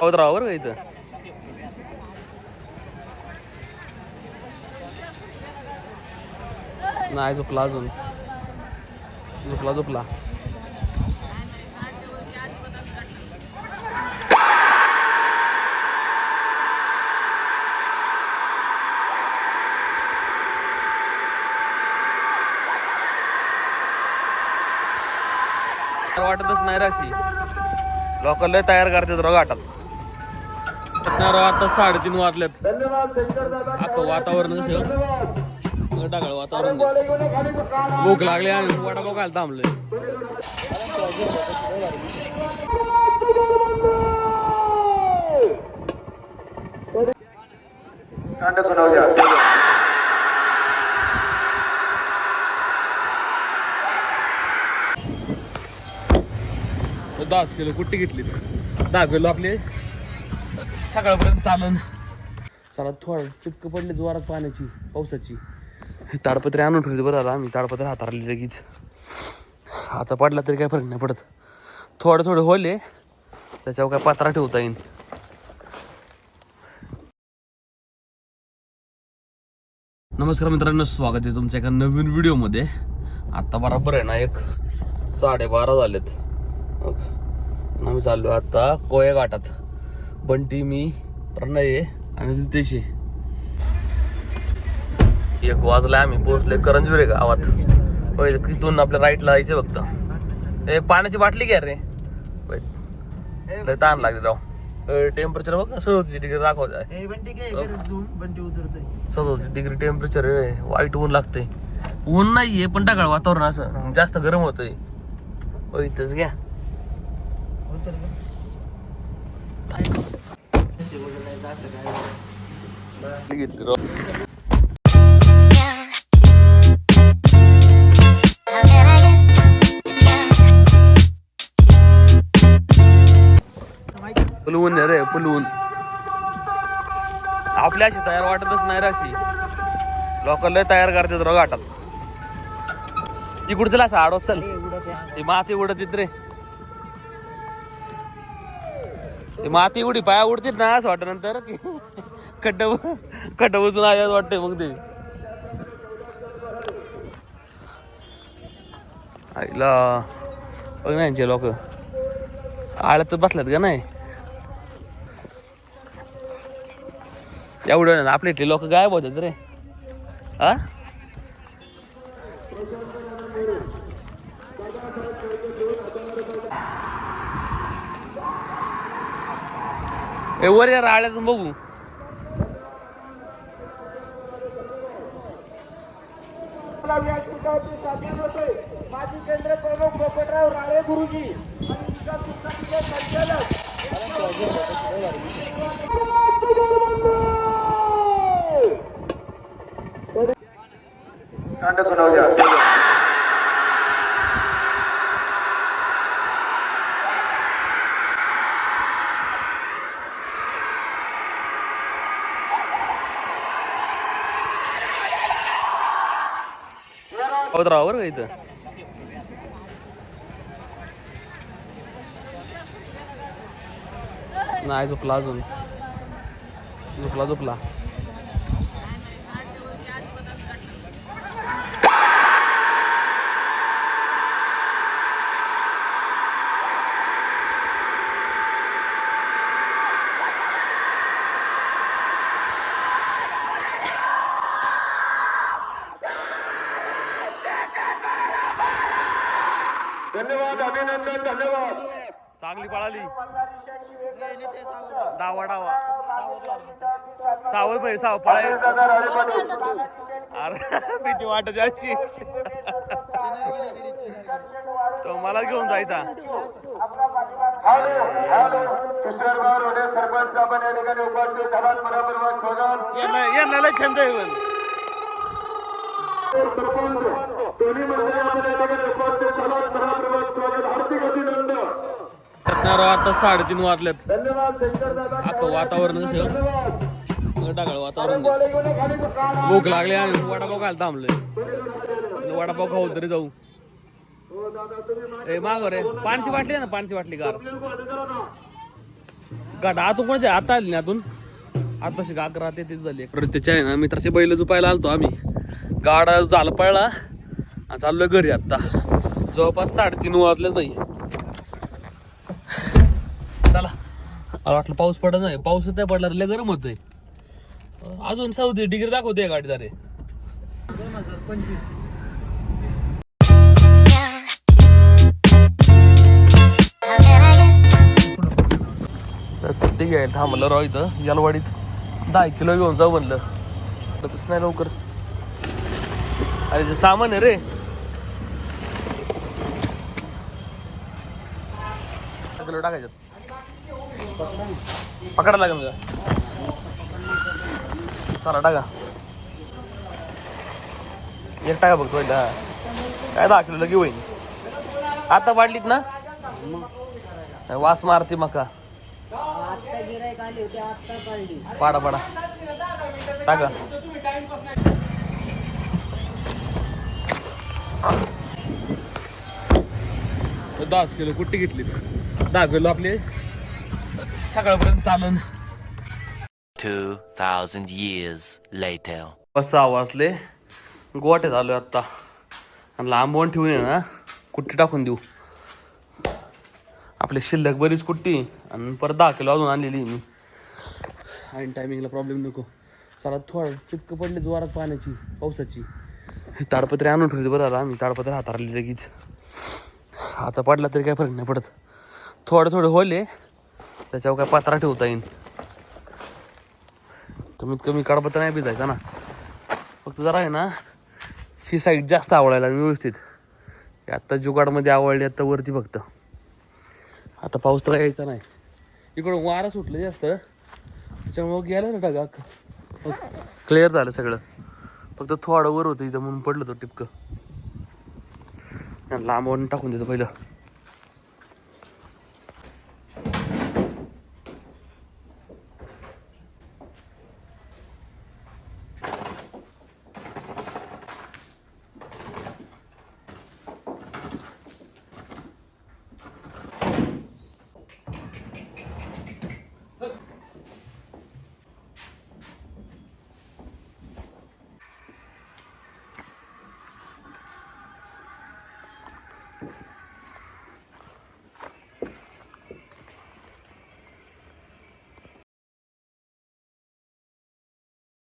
होत का इथं? नाही झोपला अजून. झोपला झोपला. वाटतच नाही राशी लोक लय तयार करतात राव घाटात आता साडेतीन वाजलेत. अख्खं वातावरण कसं? टाकळ वातावरण भूक लागली आम्ही वडापाव खायला थांबलोय. दहाच किलो कुट्टी घेतलीत दहा किलो आपले सकाळपर्यंत चालन. चला थोडं टिपकं पडले जोरात पाण्याची पावसाची. ताडपत्रे आणून ठेवली बरं आला आम्ही. ताडपत्रे हाताळली लगेच. आता पडला तरी काय फरक नाही पडत. थोडं थोडं होले त्याच्यावर काय पात्रा ठेवता येईल नमस्कार मित्रांनो स्वागत आहे तुमच्या एका नवीन व्हिडिओमध्ये. आत्ता बरोबर आहे ना एक साडेबारा झालेत. ओके आम्ही चाललो आता कोया घाटात. बंटी मी प्रणय आणि आहे एक वाजला आम्ही पोहोचले करंजविरे गावात. तिथून आपल्या राईटला जायचं फक्त. ए पाण्याची बाटली घ्या रे. ताण लागले राव. टेम्परेचर बघ सदोतीस डिग्री दाखवत आहे सदोतीस डिग्री टेम्परेचर वाईट ऊन लागतंय. ऊन नाहीये पण टाकाळ वातावरण असं. जास्त गरम होतंय. इथंच घ्या. काय घेतली फुलवून रे फुलवून. आपल्या अशी तयार वाटतच नाही रे अशी. लोक लय तयार करतात रो घाटात इकडं चला असं आडवत चल. ती माती उडत येत रे. ते माती उडी पाया उडतील ना असं वाटत नंतर. की खड्ड खड्ड बसून आल्यास वाटते मग ते. आईला. बघ ना यांचे लोक. आळ्यात बसल्यात का नाही. एवढं आपल्या इथले लोक गायब होतात रे. हा ए वर या राळ्यातून बघू. माजी केंद्र प्रमुख पोपटराव राळे गुरुजी आणि विकास संस्थांचे संचालक होत राहा बरं का इथं? नाही झोपला अजून. झोपला झोपला. धन्यवाद अभिनंदन धन्यवाद. चांगली पळाली. डावा डावा. सावळ पाहिजे साव पळाय. अरे भीती वाटत याची तो मला घेऊन जायचा. यांना छंद आहे पण. येणार आता साडेतीन वाजलेत. धन्यवाद अख्खं वातावरण कसं? धन्यवाद टाकाळ वातावरण भूक लागली आम्ही वडापाव खायला थांबलोय. वडापाव खाऊ तरी जाऊ. ए माग रे पाणची बाटली आहे ना पाणची बाटली गार. मागे करा ना गाठ आतून आता आली ना आतून? आता तशी अकरा ते तीच झाली त्याच्या आहे ना मित्राचे बैल जुपायला आलतो आम्ही. गाडा झाला पळला. चाललोय घरी आता. जवळपास साडेतीन वाजलेच बाई चला मला वाटलं पाऊस पडत नाही. पाऊसच नाही पडला लय गरम होतंय. अजून चौथी डिग्री दाखवते गाडी दारे तर कुठे घ्यायला थांबलं राव इथं यालवाडीत. दहा किलो घेऊन जाऊ म्हणलं. तसं नाही लवकर. अरे ते सामान आहे रे. किलो टाकायच्यात पकडा लागेल का? चला टाका. एक टाका बघतो एकदा काय दहा किलो लगे होईन आता वाढलीत ना? वास मारते मका. पाडा पाडा. टाका. दहाच किलो कुट्टी घेतलीत. दहा किलो आपले. सकाळपर्यंत चालन. 2,000 years later. सहा वाजले गोवाट्यात आलो आत्ता. आणि लांबवून ठेवून ये ना. कुट्टी टाकून देऊ. आपली शिल्लक बरीच कुट्टी. आणि परत दहा किलो अजून आणलेली मी. आणि टायमिंगला प्रॉब्लेम नको. चला थोडं चिटकं पडले जोरात पाण्याची पावसाची. ताडपत्री आणून ठेवली बरं झालं आम्ही. ताडपत्री हातारली लगेच. आता पडला तरी काय फरक नाही पडत. थोडं थोडं होले त्याच्यावर काय पात्रा ठेवता येईल कमीत कमी कडपत्र नाही भिजायचा ना. फक्त जरा आहे ना ही साईड जास्त आवडायला व्यवस्थित. आत्ता जुगाडमध्ये आवडली आत्ता वरती फक्त. आता पाऊस तर काय यायचा नाही. इकडं वारा सुटलं जास्त. त्याच्यामुळं गेलं ना टाका क्लिअर झालं सगळं. फक्त थोडं वर होतं इथं म्हणून पडलं तो टिपकं. लांबवरून टाकून देतो पहिलं.